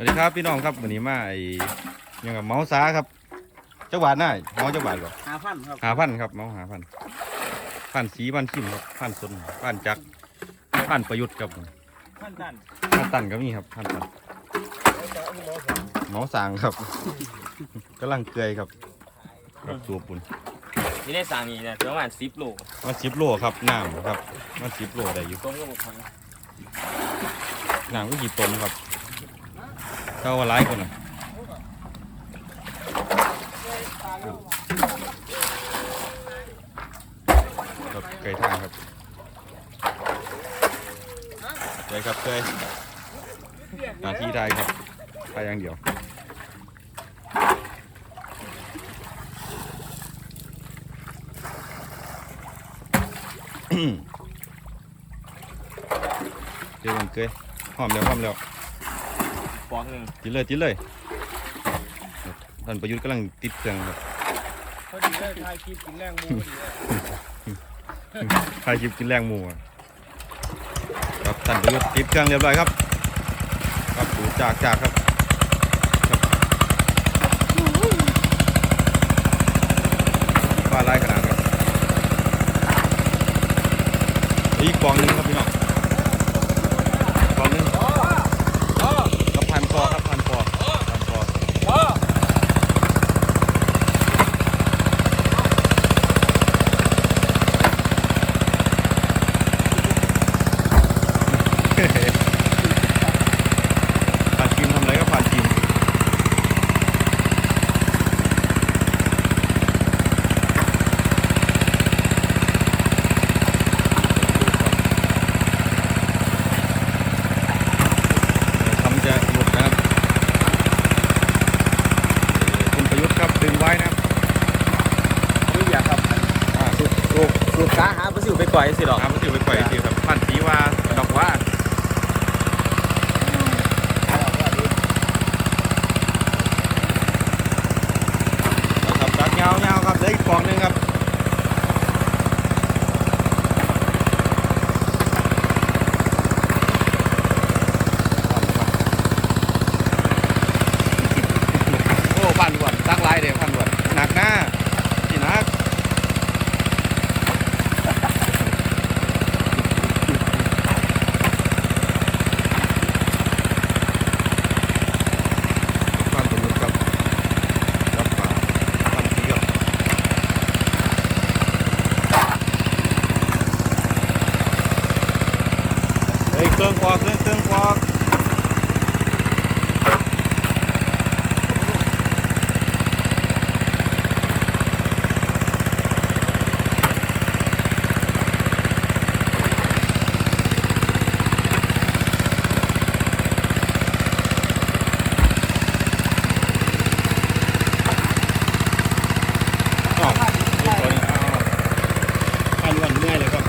วัสดีครับพี่น้องครับวันนี้มาไอ้หยังกับเมาสาครับจักบาทน่าเมาจักบาทก่อนหาพันครับหาพันครับเมาหาพันพันสีพันขิมครับพันสนพันจักรพันประยุทธ์ครับผมพันตันพันตันก็มีครับพันตันเมาสางครับกำลังเกยครับกับตัวปุ่นนี่ได้สั่งนี่เนี่ยประมาณสิบโลมาสิบโลครับน้ำครับมาสิบโลได้อยู่ต้มก็บุกพังน้ำก็กี่ตนครับ เท่าว่าหลายคนอะครับไก่ทางครับเคยครับเคยหนาที่ได้ครับไปอย่างเดียวเดี๋ยวมันเคยหอมแล้วหอมแล้ว ฟองหนึ่งติดเลยติดเลยครับท่านประยุทธ์กำลังติดเครื่องครับพอดีเลยทายคลิปกินแรงมูพอดีเลยใครคลิปกินแรงหมูอะครับท่านประยุทธ์ติดเครื่องเรียบร้อยครับ ครับดูจากจากครับครับฟ้าลายขนาดครับอีกกองหนึงครับพี่น้องกองหนึงกับพันคอครับพันคอพันคอ ผ่านทีมทำอะไรก็ผ่านทีมทำจะหมดนะครับคุณประยุทธ์ครับดึงไว้นะครับ นี่อยากครับ อ่า สูบสู บสูบสาหาปลาสิวไปปล่อยสิหรอกน้ำมันอยู่ไปปล่อยทีครับผ่านสีว่าดอกว่านะครับดักเงาเงาครับเหลืออีกฟองหนึงครับ โอ้พันหวนตั้งไลายเดี๋ยวพันหวนหนักหน้าที่หนักพันตัวนึงครับกับฝาพันทีครับเฮ้ยเครื่องฟอกเครื่องเครื่องฟอก อ๋อเรียบร้อยแล้วอันวันเมื่อยเลยครับ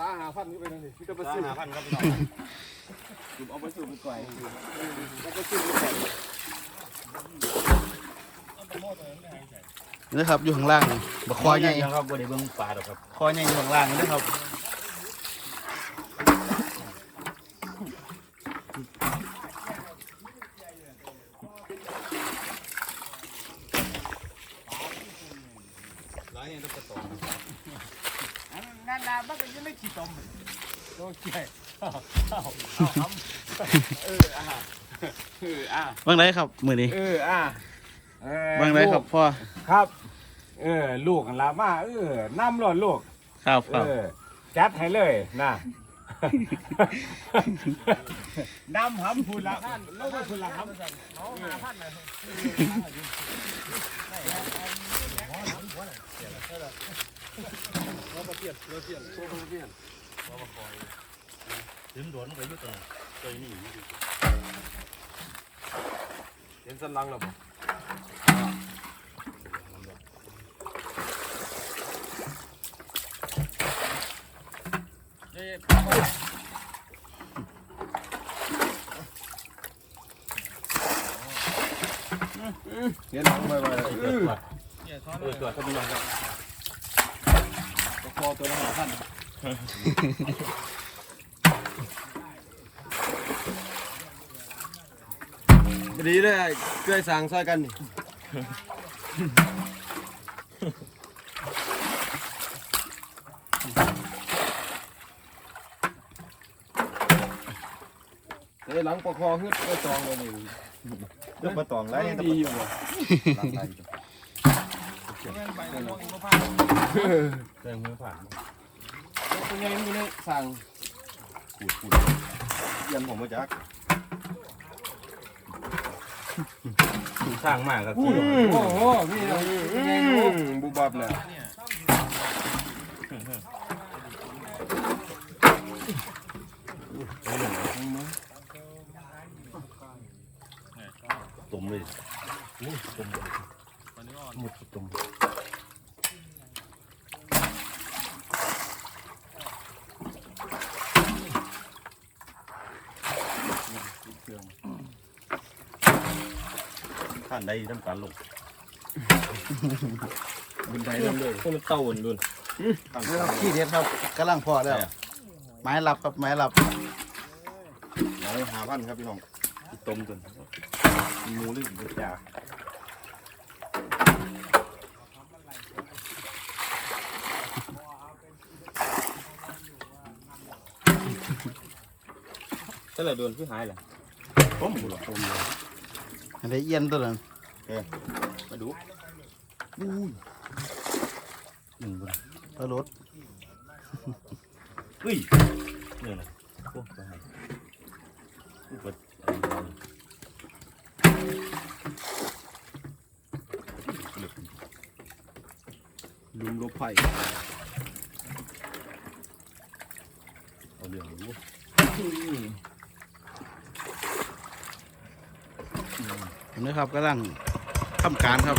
เมาสาหาพันนี่ไปนั่นนี่พี่จะไปซื้อหาพันครับพี่น้องสูบเอาปลาสิวไปปล่อยนะครับอยู่ข้างล่างนี่บคอใหญ่ยังครับบริเวณปลาหรอกครับคอใหญ่อยู่ข้างล่างนี่นะครับ ร้านนี้ต้องกระต่อ นั่นน่ะมันก็ยังไม่ขี้ตมโอเค เอออะ เอออะบ้างไรครับมือนี้เอออะบ้างไรครับพ่อครับ เออ ลูกกันละมาเออน้ำรอดลูก ครับเอครับอ จัดให้เลยนะน้ำหำพูนละลูกไม่พูนละหำ เคยนี่เห็นสันหลังแล้วบ่เห็นหลังไปไปเออเออตัวเขาไม่ยอมครับคอตัวละห้าพัน ดีเลยเกยสางซอยกันนี่เฮ้ยหลังประคอฮึดก็จองเลยนี่เรื่องมาตองไรดีอยู่บ่เรื่องมือผ่านตัวใหญ่มันอยู่ในสั่งปูดปูดเยี่ยมผมมาจาก สร้างมากครับโอ้โหพี่เราใหญ่อยู่บุบับเลยตุ่มเลยตุ่มมุดตุ่ม ท่านใดทำการลงบุญไทยนั่นเลยพวกมันเต่าอุ่นดุนท่านนี่ครับขี้เด็ดครับกำลังพอแล้วไม้ลับครับไม้ลับเราไปหาพันครับพี่น้องต้มจนหมูหรือหมูจ่าเท่าไหร่ดุนคือหายเหรอต้มหมูหรอต้มเลย อะไรเอียนตัวนั้นมาดูหนึ่งบุญปลารสเฮ้ยเนี่ยนะโอ้ไปให้อุปเหล็กลุมลบไผ่เอาเรื่องรู้ เห็ นะครับกำลังทำการครับ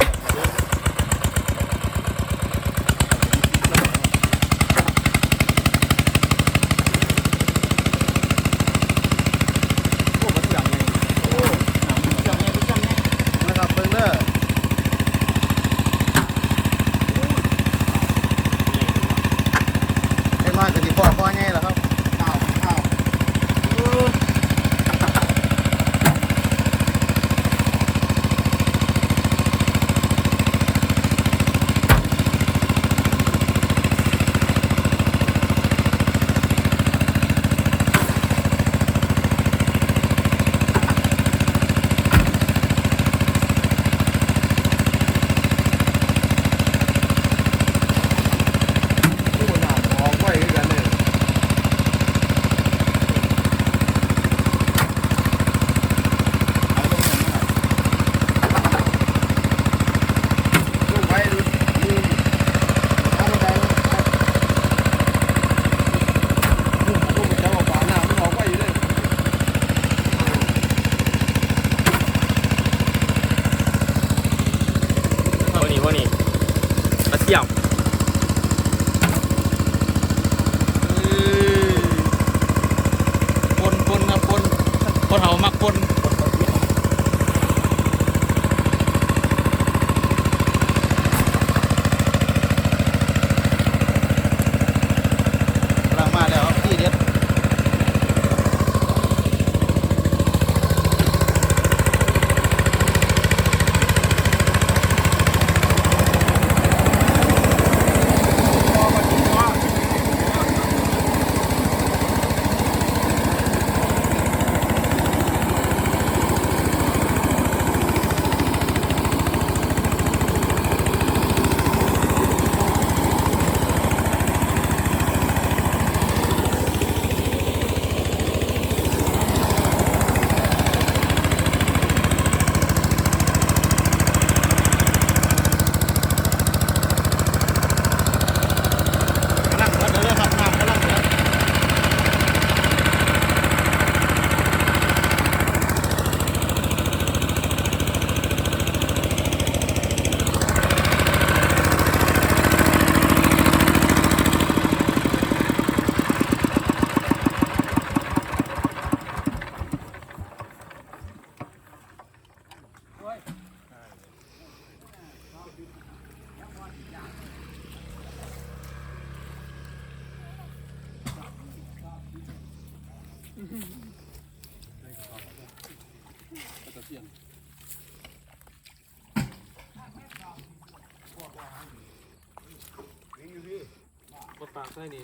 ก็ตากใส่นี่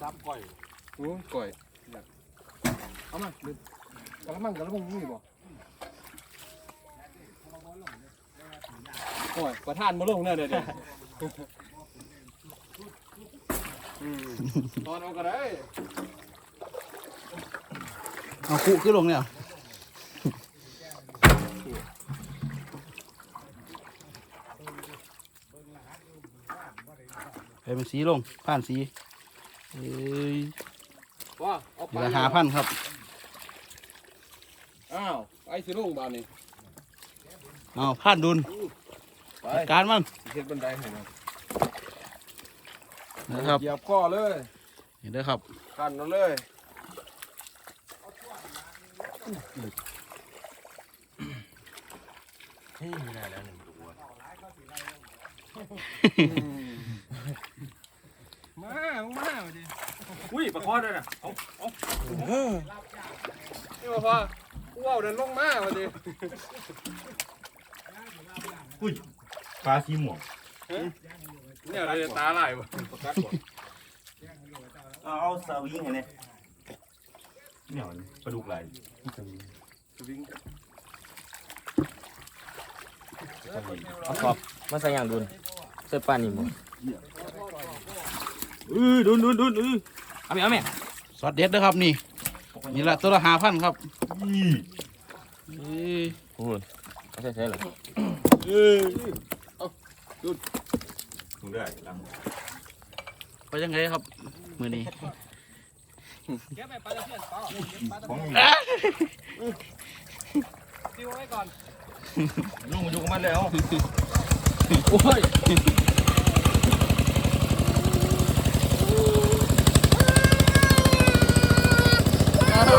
ซับก่อยโอ้ก่อยเอามาดึงกระมังกระมังมีบ่ก่อยประธานมาลงแน่เดี๋ยวตอนเอาก็ได้เอาคุขึ้นลงเนี่ย ให้มันสีลงผ่านสีเอ้ยว่าเอาไปเดี๋ยวหาพันครับ อ้าวไอ้สิลงบ้านนี่เอาผ่านดุลไปจัดการมันเฮ็ดบันไดให้นะนะครับเหยียบข้อเลยเห็นเด้อครับขันเอาเลยมามาดิอุ้ยปลาคอด้วยนะเอาเอานี่ว่าพ่อกูเอาเดินลงมาวันดิปลาสีม่วงเนี่ยอะไรตาไหลวะเอาเอาสวิงไงเนี่ยเนี่ยปลาดุกไหลเอาขอบมาใส่อย่างดุนใส่ปลานี่บ่ เออดุนดุนดุนเออเอาแม่เอาแม่ซอสเด็ดเด้อครับนี่ นี่ละตัวละหาพันครับเอ้ยโอ้ยเอาใส่ใส่เลยดูได้ลังไปยังไงครับ มือนี้ของซิวไว้ก่อนลุงมาอยู่กับมันแล้วโอ้ย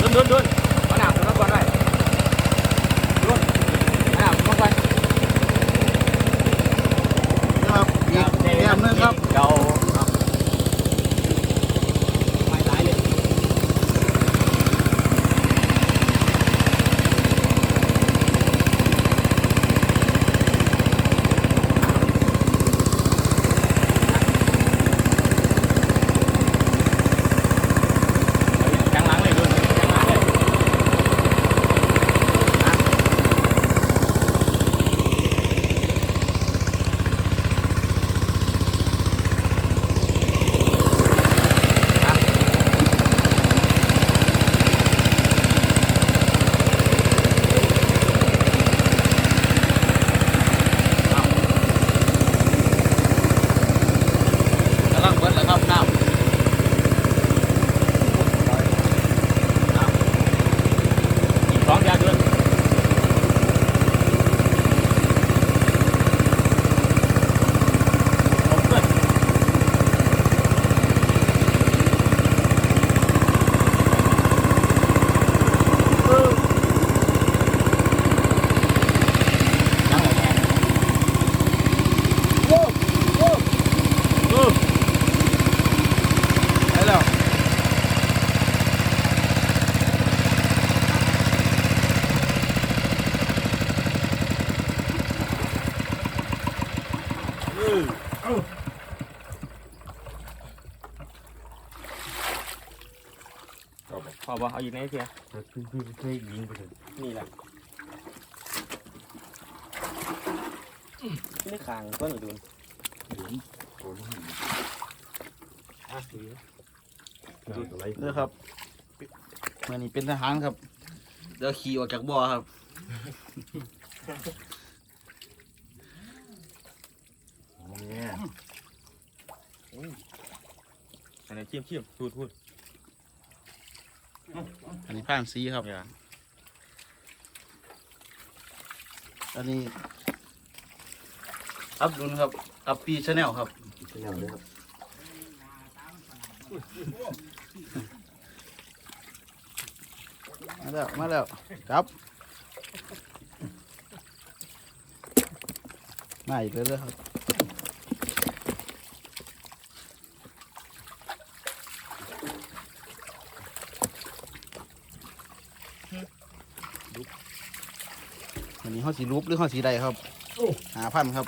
ดุนดุนดุนมาหนาตัวนั้นก่อนได้ดุนมาหนาตัวนั้นก่อน ครับอีกแต้มหนึงครับ เก่าไม่ตายเลย จังหลังเลยดุนจังหลังเลย กำลังเบิดแล้วครับน้ำ อีกสองเดือนดุนผมเกิด ยังไงแม่ ได้แล้ว พอบ่เอาอีกไหนเสียเคยยิงไปเลยนี่แหละไม่ขางก็หนูดูอะดูอะไรเด้อครับมือนี้เป็นทหารครับ เดี๋ยวขี่ออกจากบ่อครับ เนี่ยอันนี้ชิมชิมพูดพูดอันนี้ผ่านสีครับอย่าอันนี้ อับดุลครับ อัปปีชาแนลครับมาแล้ว มาแล้วครับ มาอีกแล้วครับ วันนี้ห้อสีรูปหรือห้อสีใดครับหาพันครับ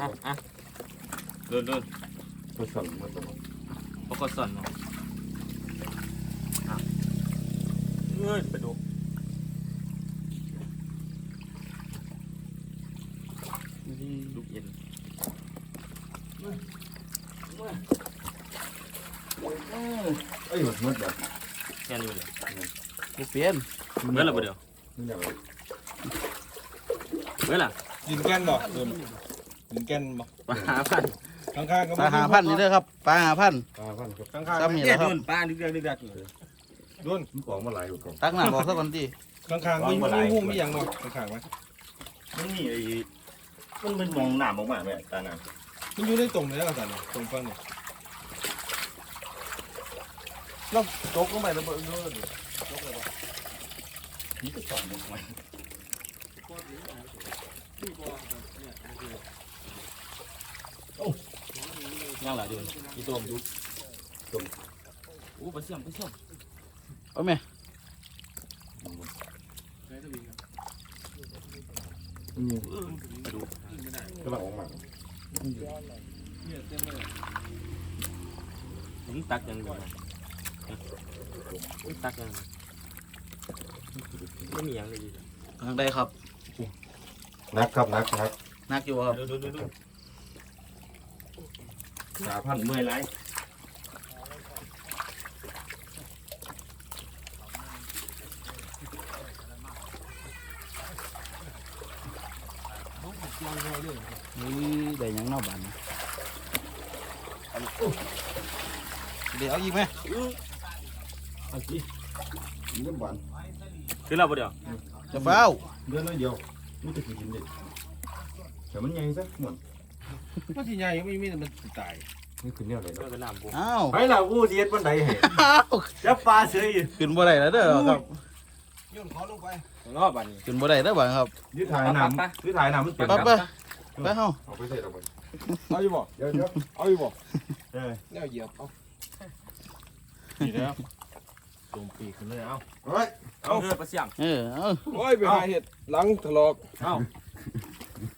อะอะเดินเดินก็สั่งมาตลอดปกติสั่นเนาะอะเอ้ยไปดู ลูกเย็น เอ้ยมันมันแบบ แค่นี้เลย บ่ เปลี่ยนเมื่อไหร่เดียวมันอย่างไรเมื่อไหร่ยินแก่นบ่โดนยินแก่นบ่ปลาพันข้างๆก็ปลาหาพันนี่เด้อครับปลาหาพันปลาพันครับข้างๆซ้ำนี่เอ๊ะแหละคโดรับนปลาดึกๆดึกๆอยู่โดนมันของมาหลายกว่าก่อนตักหน้าบอกซะก่อนดิข้างๆมีมีหุ้มมีหยังบ่ข้างๆไหมมันมีไอ้มันเป็นมองหนามออกมาไหมตาหนามมันอยู่ในตรงไหนล่ะสันน่ะตรงฟังนี่เราตกลงไปแล้วบ่เออ นี่ก็สอนมันไว้ยังหล่ะเดือนกี่ตัวดูตัวอู้ปลาเสี่ยมปลาเสี่ยมเอาไหมก็ลังออกมาผมตักยังไงตักยังไม่มียังเลยทางใดครับนักครับนักนักนักอยู่บ่ครับดูดูดูดูสาพันเมื่อยไรนี่ได้หยังเนอกบ้านนะเดี๋ยวเอาอีกไหมเรื่องหวาน คือเราปะเดียวจะเฝ้าเดือนน้อยเดียวมันจะกินเด็ดแต่มันยังซะหมดมันสิใหญ่ไม่มีแต่มันสิตายนี่คือเนี่ยอะไรเราเป็นน้ำปูอ้าวไปล่ะกูเสียดบันไดให้อ้าวจะปลาเฉยอยู่ขึ้นบ่ได้แล้วเด้อครับโยนขอลงไปรอบบันนี้ขึ้นบ่ได้เด้อบ้านครับยืดถ่ายน้ำยืดถ่ายน้ำมันเป็นไปไปไปเฮาเอาไปใส่เราไปเอาอยู่บ่เดี๋ยวเดี๋ยวเอาอยู่บ่เออแนวเหยียบเอานี่แล้วตรงปีกขึ้นเลยเอ้าเฮ้ย เอาเรือปลาเสี่ยมเออเอาโอ้ยไปหาเห็ดหลังถลอก เอ้า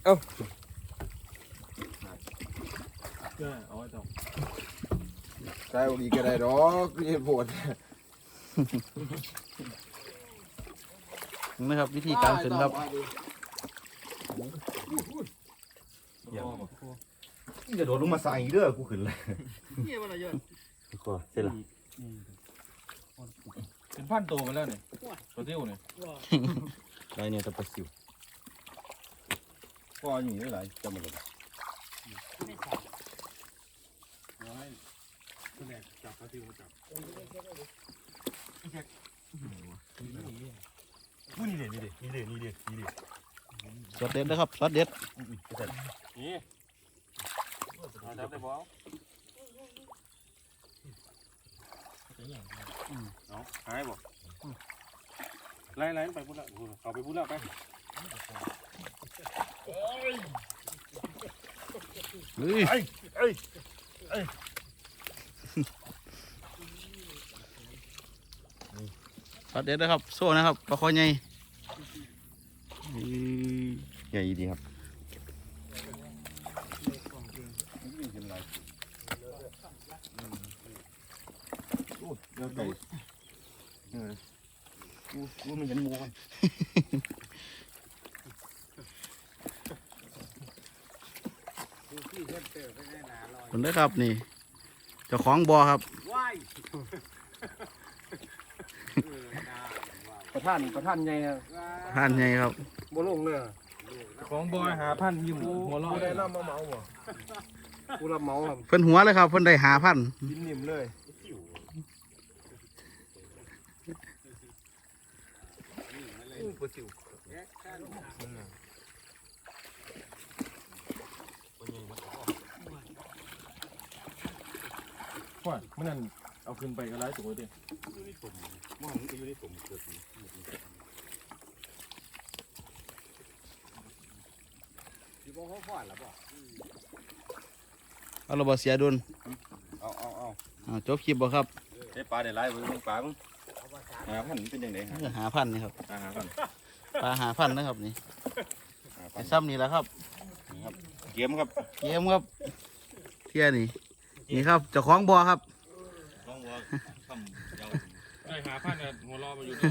เอาเอาไว้ตรงใส่บ่ดีก็ได้ดอกเฮ็ดโพดนะครับ วิธีการขึ้นครับจะโดดลงมาใส่เด้อกูขึ้นเลยก็เสร็จละ เป็นพันตัวมาแล้วนี่ตัวติ้วนี่ไรเนี่ยตะปะสิวก็อยู่นี่หลายจำมันเลยกูนี่เด็ดนี่เด็ดนี่เด็ดนี่เด็ดนี่เด็ดสดเด็ดนะครับสดเด็ดนี่เอาจับได้บ่ เอาหายบ่ไล่ไล่ไปพูดละเขาไปพูดละไปเฮ้ยสดเด็ดนะครับ โซ่นะครับปลาคอใหญ่อือใหญ่ดีครับ เดี๋ยวไก่กูกูมันยันมูกันผมได้อครับนี่เจ้าของบ่อครับประท่านประท่านใหญ่นะท่านใหญ่ครับ บ่ลงเลยของบอยหาพันยิ้มหัวเราะได้รับมาเมาบ่กูรับเมาครับเพิ่นหัวเลยครับ เพิ่นได้หาพัน กินนิ่มเลย ปอร์ซิลว่ามันนั่นเอาขึ้นไปก็ไล่ตัวเดียวมองอยู่ในตุ่มเกิดเอาระเบิดเสียดุลเอาเอาเอาอ่าจบคลิปบ่ครับได้ปลาได้หลายเบิ่งปลามึง หาพันเป็นยังไงฮะเออหาพันนี่ครับหาพันปลาหาพันนะครับนี่หาพัไอ้นซ้ำนี่แหละครับเกมครับเกมครับเที่ยนี่นี่ครับเจ้าของบ่อครับ ต้องว่าทำยาวได้หาพันเนี่ยหัวรอมาอยู่ด้วย